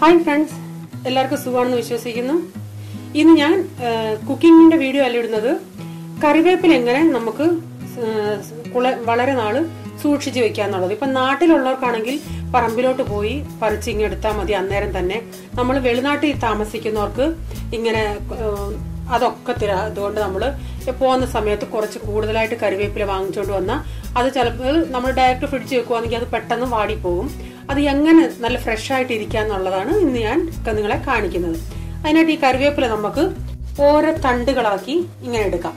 Hi friends എല്ലാവർക്കും സുഖമാണെന്ന് വിശ്വസിക്കുന്നു. ഇന്ന് ഞാൻ കുക്കിങ്ങിന്റെ വീഡിയോ അല്ല ഇടുന്നത്. കറിവേപ്പില എങ്ങനെ നമുക്ക് വളരെ നാൾ സൂക്ഷിച്ചു വെക്കാന്നുള്ളത്. ഇപ്പൊ നാട്ടിലുള്ളവർക്കാണെങ്കിൽ പറമ്പിലോട്ട് പോയി പറിച്ചിങ്ങ് എടുത്താൽ മതി. അന്നേരം തന്നെ നമ്മൾ വെളിനാട്ടിൽ താമസിക്കുന്നവർക്ക് ഇങ്ങനെ അതൊക്കെ തരാ. അതുകൊണ്ട് നമ്മൾ പോകുന്ന സമയത്ത് കുറച്ച് കൂടുതലായിട്ട് കറിവേപ്പില വാങ്ങിച്ചുകൊണ്ട് വന്നാൽ അത് ചിലപ്പോൾ നമ്മൾ ഡയറക്റ്റ് ഫ്രിഡ്ജ് വെക്കുവാണെങ്കിൽ അത് പെട്ടെന്ന് വാടിപ്പോകും. അത് എങ്ങനെ നല്ല ഫ്രഷ് ആയിട്ട് ഇരിക്കുക എന്നുള്ളതാണ് ഇന്ന് ഞാൻ നിങ്ങളെ കാണിക്കുന്നത്. അതിനായിട്ട് ഈ കറിവേപ്പില നമുക്ക് ഓരോ തണ്ടുകളാക്കി ഇങ്ങനെ എടുക്കാം.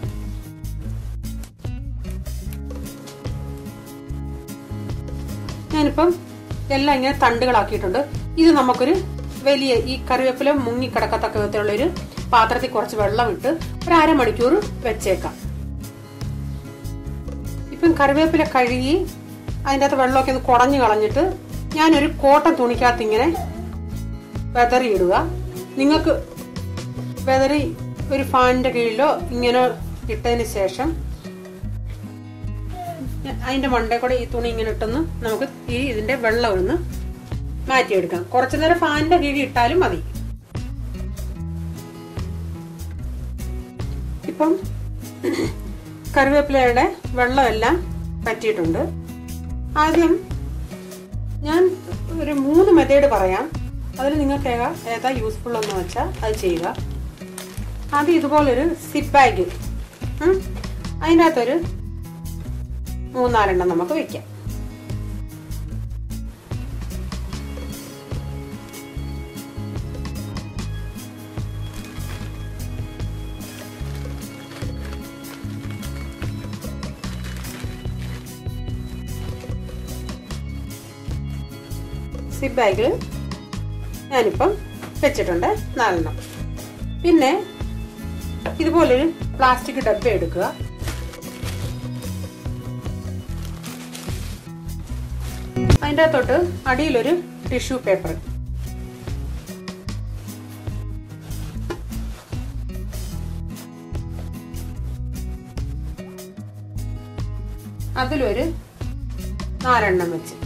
ഞാനിപ്പം എല്ലാം ഇങ്ങനെ തണ്ടുകളാക്കിയിട്ടുണ്ട്. ഇത് നമുക്കൊരു വലിയ ഈ കറിവേപ്പില മുങ്ങിക്കിടക്കത്തക്ക വിധത്തിലുള്ള ഒരു പാത്രത്തിൽ കുറച്ച് വെള്ളം ഇട്ട് ഒരു അരമണിക്കൂർ വെച്ചേക്കാം. ഇപ്പം കറിവേപ്പില കഴുകി അതിന്റെ അകത്ത് വെള്ളമൊക്കെ ഒന്ന് കുടഞ്ഞു കളഞ്ഞിട്ട് ഞാനൊരു കോട്ടൺ തുണിക്കകത്ത് ഇങ്ങനെ വെതറി ഇടുക നിങ്ങൾക്ക് വെതറി ഒരു ഫാനിന്റെ കീഴിലോ ഇങ്ങനെ ഇട്ടതിന് ശേഷം അതിന്റെ മണ്ടേ കൂടെ ഈ തുണി ഇങ്ങനെ ഇട്ടൊന്ന് നമുക്ക് ഈ ഇതിന്റെ വെള്ളം ഒന്ന് മാറ്റിയെടുക്കാം. കുറച്ചു നേരം ഫാനിന്റെ കീഴിൽ ഇട്ടാലും മതി. ഇപ്പം കറിവേപ്പിലയുടെ വെള്ളമെല്ലാം പറ്റിയിട്ടുണ്ട്. ആദ്യം ഞാൻ ഒരു മൂന്ന് മെത്തേഡ് പറയാം. അതിൽ നിങ്ങൾക്ക് ഏതാ ഏതാ യൂസ്ഫുൾ എന്ന് വെച്ചാൽ അത് ചെയ്യുക. ആദ്യം ഇതുപോലൊരു സിപ്പ് ബാഗ് അതിന്റെ അകത്തൊരു മൂന്നാലെണ്ണം നമുക്ക് വെക്കാം. സിപ്പ് ബാഗിൽ ഞാനിപ്പം വെച്ചിട്ടുണ്ട് നാലെണ്ണം. പിന്നെ ഇതുപോലൊരു പ്ലാസ്റ്റിക് ഡബ്ബ എടുക്കുക. അതിന്റെ അകത്തോട്ട് അടിയിലൊരു ടിഷ്യൂ പേപ്പർ. അതിലൊരു നാലെണ്ണം വെച്ച്.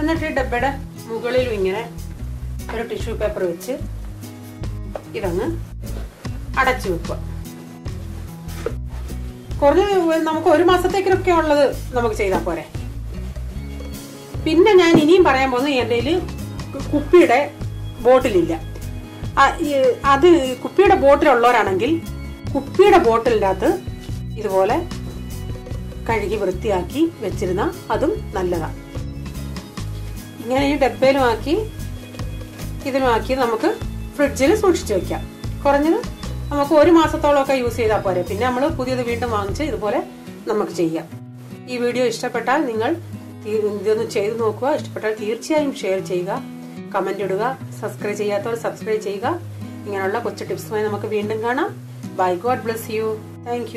എന്നിട്ട് ഈ ഡബ്ബയുടെ മുകളിലും ഇങ്ങനെ ഒരു ടിഷ്യൂ പേപ്പർ വെച്ച് ഇതങ്ങ് അടച്ചു വെക്കുക. കുറഞ്ഞ നമുക്ക് ഒരു മാസത്തേക്കൊക്കെ ഉള്ളത് നമുക്ക് ചെയ്താൽ പോരെ. പിന്നെ ഞാൻ ഇനിയും പറയാൻ പോകുന്നത് എന്റെ കുപ്പിയുടെ ബോട്ടിലില്ല. അത് കുപ്പിയുടെ ബോട്ടിലുള്ളവരാണെങ്കിൽ കുപ്പിയുടെ ബോട്ടിലിന്റെ അകത്ത് ഇതുപോലെ കഴുകി വൃത്തിയാക്കി വെച്ചിരുന്ന അതും നല്ലതാണ് ഇങ്ങനെ ഈ ഡബ്ബയിലുമാക്കി ഇതിലുമാക്കി നമുക്ക് ഫ്രിഡ്ജിൽ സൂക്ഷിച്ചു വെക്കാം. കുറഞ്ഞത് നമുക്ക് ഒരു മാസത്തോളമൊക്കെ യൂസ് ചെയ്താൽ പോരെ. പിന്നെ നമ്മൾ പുതിയത് വീണ്ടും വാങ്ങിച്ച് ഇതുപോലെ നമുക്ക് ചെയ്യാം. ഈ വീഡിയോ ഇഷ്ടപ്പെട്ടാൽ നിങ്ങൾ ഇതൊന്ന് ചെയ്തു നോക്കുക. ഇഷ്ടപ്പെട്ടാൽ തീർച്ചയായും ഷെയർ ചെയ്യുക. കമന്റ് ഇടുക. സബ്സ്ക്രൈബ് ചെയ്യാത്തവർ സബ്സ്ക്രൈബ് ചെയ്യുക. ഇങ്ങനെയുള്ള കൊച്ചു ടിപ്സുമായി നമുക്ക് വീണ്ടും കാണാം. Bye God bless you. Thank